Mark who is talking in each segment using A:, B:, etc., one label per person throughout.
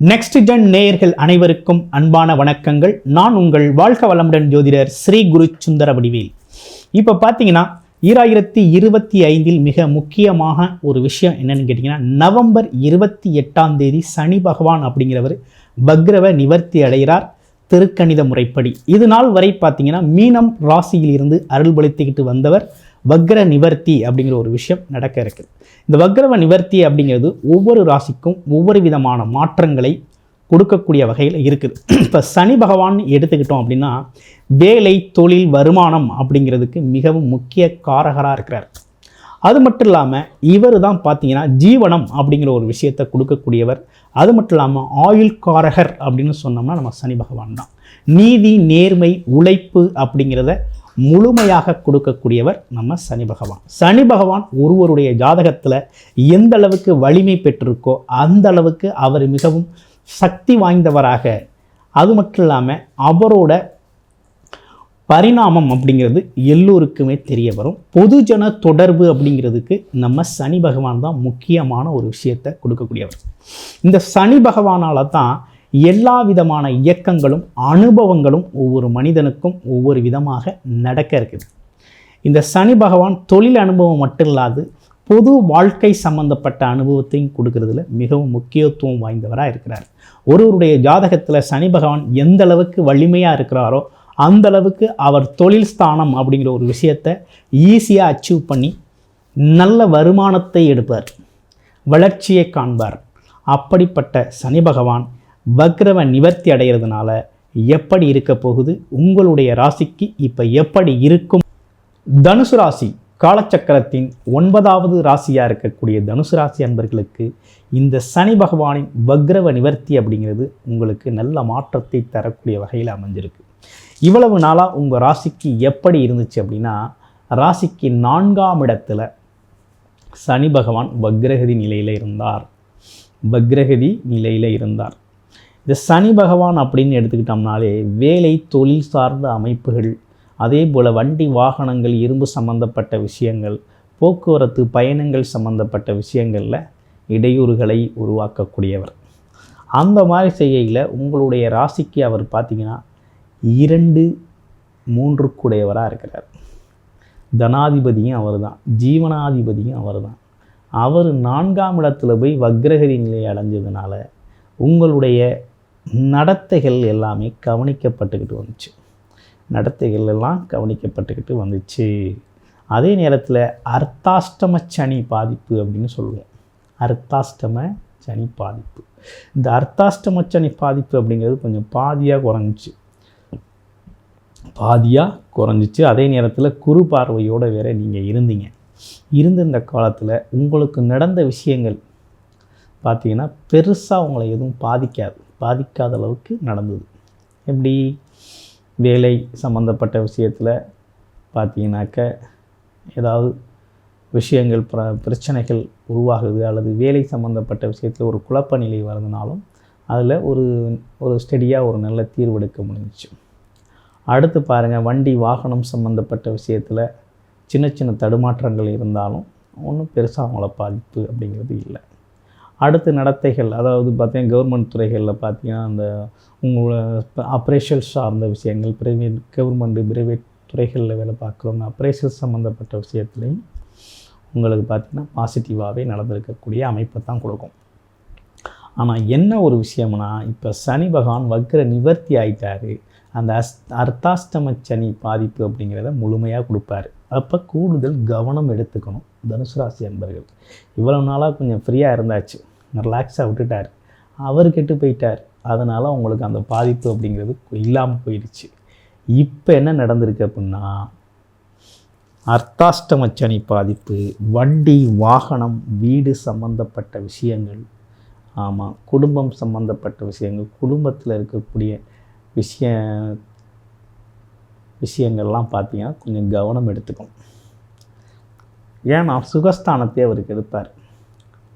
A: Next gen நேயர்கள் அனைவருக்கும் அன்பான வணக்கங்கள். நான் உங்கள் வாழ்க வளமுடன் ஜோதிடர் ஸ்ரீ குரு சுந்தர வடிவேல். இப்போ பார்த்தீங்கன்னா ஈராயிரத்தி இருபத்தி ஐந்தில் மிக முக்கியமாக ஒரு விஷயம் என்னன்னு கேட்டிங்கன்னா நவம்பர் இருபத்தி எட்டாம் தேதி சனி பகவான் அப்படிங்கிறவர் பக்ரவ நிவர்த்தி அடைகிறார். திருக்கணித முறைப்படி. இது நாள் வரை பார்த்தீங்கன்னா மீனம் ராசியிலிருந்து அருள்பளித்துக்கிட்டு வந்தவர் வக்ர நிவர்த்தி அப்படிங்கிற ஒரு விஷயம் நடக்க இருக்குது. இந்த வக்ரவ நிவர்த்தி அப்படிங்கிறது ஒவ்வொரு ராசிக்கும் ஒவ்வொரு விதமான மாற்றங்களை கொடுக்கக்கூடிய வகையில் இருக்குது. இப்போ சனி பகவான் எடுத்துக்கிட்டோம் அப்படின்னா வேலை தொழில் வருமானம் அப்படிங்கிறதுக்கு மிகவும் முக்கிய காரகராக இருக்கிறார். அது மட்டும் இல்லாமல் இவர் தான் பார்த்தீங்கன்னா ஜீவனம் அப்படிங்கிற ஒரு விஷயத்தை கொடுக்கக்கூடியவர். அது மட்டும் இல்லாமல் ஆயுள் காரகர் அப்படின்னு சொன்னோம்னா நம்ம சனி பகவான் தான். நீதி நேர்மை உழைப்பு அப்படிங்கிறத முழுமையாக கொடுக்கக்கூடியவர் நம்ம சனி பகவான். சனி பகவான் ஒருவருடைய ஜாதகத்தில் எந்த அளவுக்கு வலிமை பெற்றிருக்கோ அந்த அளவுக்கு அவர் மிகவும் சக்தி வாய்ந்தவராக. அது மட்டும் இல்லாமல் அவரோட பரிணாமம் அப்படிங்கிறது எல்லோருக்குமே தெரிய வரும். பொதுஜன தொடர்பு அப்படிங்கிறதுக்கு நம்ம சனி பகவான் தான் முக்கியமான ஒரு விஷயத்தை கொடுக்கக்கூடியவர். இந்த சனி பகவானால் தான் எல்லா விதமான இயக்கங்களும் அனுபவங்களும் ஒவ்வொரு மனிதனுக்கும் ஒவ்வொரு விதமாக நடக்க இருக்குது. இந்த சனி பகவான் தொழில் அனுபவம் மட்டும் இல்லாது பொது வாழ்க்கை சம்பந்தப்பட்ட அனுபவத்தையும் கொடுக்கறதுல மிகவும் முக்கியத்துவம் வாய்ந்தவராக இருக்கிறார். ஒருவருடைய ஜாதகத்தில் சனி பகவான் எந்த அளவுக்கு வலிமையாக இருக்கிறாரோ அந்த அளவுக்கு அவர் தொழில் ஸ்தானம் அப்படிங்கிற ஒரு விஷயத்தை ஈஸியாக அச்சீவ் பண்ணி நல்ல வருமானத்தை எடுப்பார். வளர்ச்சியை காண்பார். அப்படிப்பட்ட சனி பகவான் வக்ரவ நிவர்த்தி அடைகிறதுனால எப்படி இருக்க போகுது? உங்களுடைய ராசிக்கு இப்போ எப்படி இருக்கும்? தனுசு ராசி காலச்சக்கரத்தின் ஒன்பதாவது ராசியாக இருக்கக்கூடிய தனுசு ராசி அன்பர்களுக்கு இந்த சனி பகவானின் வக்ரவ நிவர்த்தி அப்படிங்கிறது உங்களுக்கு நல்ல மாற்றத்தை தரக்கூடிய வகையில் அமைஞ்சிருக்கு. இவ்வளவு நாளாக உங்கள் ராசிக்கு எப்படி இருந்துச்சு அப்படின்னா ராசிக்கு நான்காம் இடத்துல சனி பகவான் வக்ரகதி நிலையில் இருந்தார். வக்ரகதி நிலையில் இருந்தார். இந்த சனி பகவான் அப்படின்னு எடுத்துக்கிட்டோம்னாலே வேலை தொழில் சார்ந்த அமைப்புகள் அதே போல் வண்டி வாகனங்கள் இரும்பு சம்பந்தப்பட்ட விஷயங்கள் போக்குவரத்து பயணங்கள் சம்பந்தப்பட்ட விஷயங்களில் இடையூறுகளை உருவாக்கக்கூடியவர். அந்த மாதிரி செய்கையில் உங்களுடைய ராசிக்கு அவர் பார்த்திங்கன்னா இரண்டு மூன்றுக்குடையவராக இருக்கிறார். தனாதிபதியும் அவர் தான் ஜீவனாதிபதியும் அவர் தான் அவர் நான்காம் இடத்துல போய் வக்ரகரி நிலையை அடைஞ்சதுனால உங்களுடைய நடத்தைகள் எல்லாமே கவனிக்கப்பட்டுக்கிட்டு வந்துச்சு. நடத்தைகள் எல்லாம் கவனிக்கப்பட்டுக்கிட்டு வந்துச்சு. அதே நேரத்தில் அர்த்தாஷ்டம சனி பாதிப்பு அப்படின்னு சொல்லுவோம். அர்த்தாஷ்டம சனி பாதிப்பு. இந்த அர்த்தாஷ்டம சனி பாதிப்பு அப்படிங்கிறது கொஞ்சம் பாதியாக குறைஞ்சிச்சு. பாதியாக குறைஞ்சிச்சு. அதே நேரத்தில் குறு பார்வையோடு வேற நீங்கள் இருந்தீங்க. இருந்திருந்த காலத்தில் உங்களுக்கு நடந்த விஷயங்கள் பார்த்தீங்கன்னா பெருசாக உங்களை எதுவும் பாதிக்காது. பாதிக்காத அளவுக்கு நடந்தது. எப்படி? வேலை சம்மந்தப்பட்ட விஷயத்தில் பார்த்தீங்கன்னாக்க ஏதாவது விஷயங்கள் பிர பிரச்சனைகள் உருவாகுது அல்லது வேலை சம்மந்தப்பட்ட விஷயத்தில் ஒரு குழப்ப நிலை வருதுனாலும் அதில் ஒரு ஒரு ஸ்டெடியாக ஒரு நல்ல தீர்வு எடுக்க முடிஞ்சிச்சு. அடுத்து பாருங்கள் வண்டி வாகனம் சம்மந்தப்பட்ட விஷயத்தில் சின்ன சின்ன தடுமாற்றங்கள் இருந்தாலும் ஒன்றும் பெருசாக அவங்கள பாதிப்பு அப்படிங்கிறது இல்லை. அடுத்து நடத்தைகள் அதாவது பார்த்தீங்கன்னா கவர்மெண்ட் துறைகளில் பார்த்தீங்கன்னா அந்த உங்களோட அப்ரேஷல் சார்ந்த விஷயங்கள் பிரைவேட் கவர்மெண்ட்டு பிரைவேட் துறைகளில் வேலை பார்க்குறவங்க அப்ரேஷல் சம்மந்தப்பட்ட விஷயத்துலையும் உங்களுக்கு பார்த்திங்கன்னா பாசிட்டிவாகவே நடந்திருக்கக்கூடிய அமைப்பை தான் கொடுக்கும். ஆனால் என்ன ஒரு விஷயம்னா இப்போ சனி பகவான் வக்ர நிவர்த்தி ஆயிட்டாரு. அந்த அஸ் அர்த்தாஷ்டம சனி பாதிப்பு அப்படிங்கிறத முழுமையாக கொடுப்பாரு. அப்போ கூடுதல் கவனம் எடுத்துக்கணும் தனுசு ராசி அன்பர்கள். இவ்வளோ நாளாக கொஞ்சம் ஃப்ரீயாக இருந்தாச்சு. ரிலாக்ஸாக விட்டுட்டார். அவர் கெட்டு போயிட்டார். அதனால் அவங்களுக்கு அந்த பாதிப்பு அப்படிங்கிறது இல்லாமல் போயிடுச்சு. இப்போ என்ன நடந்திருக்கு அப்படின்னா அர்த்தாஷ்டம சனி பாதிப்பு வண்டி வாகனம் வீடு சம்பந்தப்பட்ட விஷயங்கள் ஆமாம் குடும்பம் சம்பந்தப்பட்ட விஷயங்கள் குடும்பத்தில் இருக்கக்கூடிய விஷய விஷயங்கள்லாம் பார்த்தீங்கன்னா கொஞ்சம் கவனம் எடுத்துக்கும் ஏன்னா சுகஸ்தானத்தை அவருக்கு எடுப்பார்.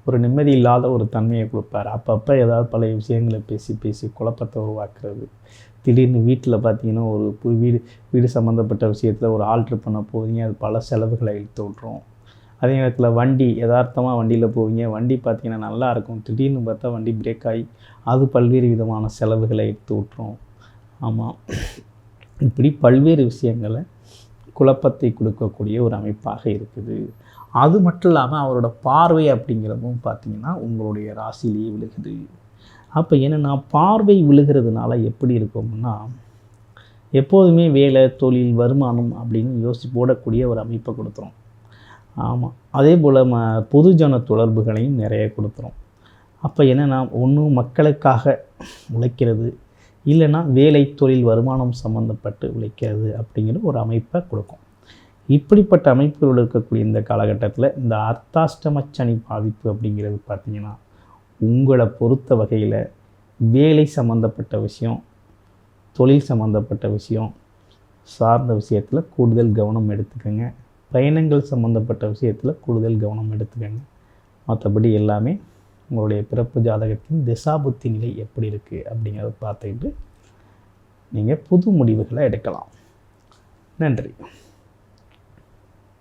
A: ஒரு நிம்மதி இல்லாத ஒரு தன்மையை கொடுப்பார். அப்பப்போ ஏதாவது பழைய விஷயங்களை பேசி பேசி குழப்பத்தை உருவாக்குறது. திடீர்னு வீட்டில் பார்த்தீங்கன்னா ஒரு புது வீடு வீடு சம்மந்தப்பட்ட விஷயத்தில் ஒரு ஆல்ட்ரு பண்ண போவீங்க. அது பல செலவுகளை இழுத்து விட்ரும் அதே நேரத்தில் வண்டி யதார்த்தமாக வண்டியில் போவீங்க. வண்டி பார்த்தீங்கன்னா நல்லா இருக்கும். திடீர்னு பார்த்தா வண்டி பிரேக் ஆகி அது பல்வேறு விதமான செலவுகளை எடுத்து விட்றோம் ஆமாம் இப்படி பல்வேறு விஷயங்களை குழப்பத்தை கொடுக்கக்கூடிய ஒரு அமைப்பாக இருக்குது. அது மட்டும் இல்லாமல் அவரோட பார்வை அப்படிங்கிறதும் பார்த்திங்கன்னா உங்களுடைய ராசியிலேயே விழுகுது. அப்போ என்னென்னா பார்வை விழுகிறதுனால எப்படி இருக்கும்னா எப்போதுமே வேலை தொழில் வருமானம் அப்படின்னு யோசிச்சு போடக்கூடிய ஒரு அமைப்பை கொடுத்துரும். ஆமாம் அதே போல் ம பொதுஜன தொடர்புகளையும் நிறைய கொடுத்துரும். அப்போ என்னென்னா ஒன்றும் மக்களுக்காக உழைக்கிறது இல்லைன்னா வேலை தொழில் வருமானம் சம்மந்தப்பட்டு உழைக்கிறது அப்படிங்கிற ஒரு அமைப்பை கொடுக்கும். இப்படிப்பட்ட அமைப்புகள் இருக்கக்கூடிய இந்த காலகட்டத்தில் இந்த அர்த்தாஷ்டம சனி பாதிப்பு அப்படிங்கிறது பார்த்திங்கன்னா உங்களை பொறுத்த வகையில் வேலை சம்மந்தப்பட்ட விஷயம் தொழில் சம்மந்தப்பட்ட விஷயம் சார்ந்த விஷயத்தில் கூடுதல் கவனம் எடுத்துக்கோங்க. பயணங்கள் சம்மந்தப்பட்ட விஷயத்தில் கூடுதல் கவனம் எடுத்துக்கோங்க. மற்றபடி எல்லாமே உங்களுடைய பிறப்பு ஜாதகத்தின் திசாபுத்தி நிலை எப்படி இருக்குது அப்படிங்கிறத பார்த்துக்கிட்டு நீங்கள் புது முடிவுகளை எடுக்கலாம். நன்றி.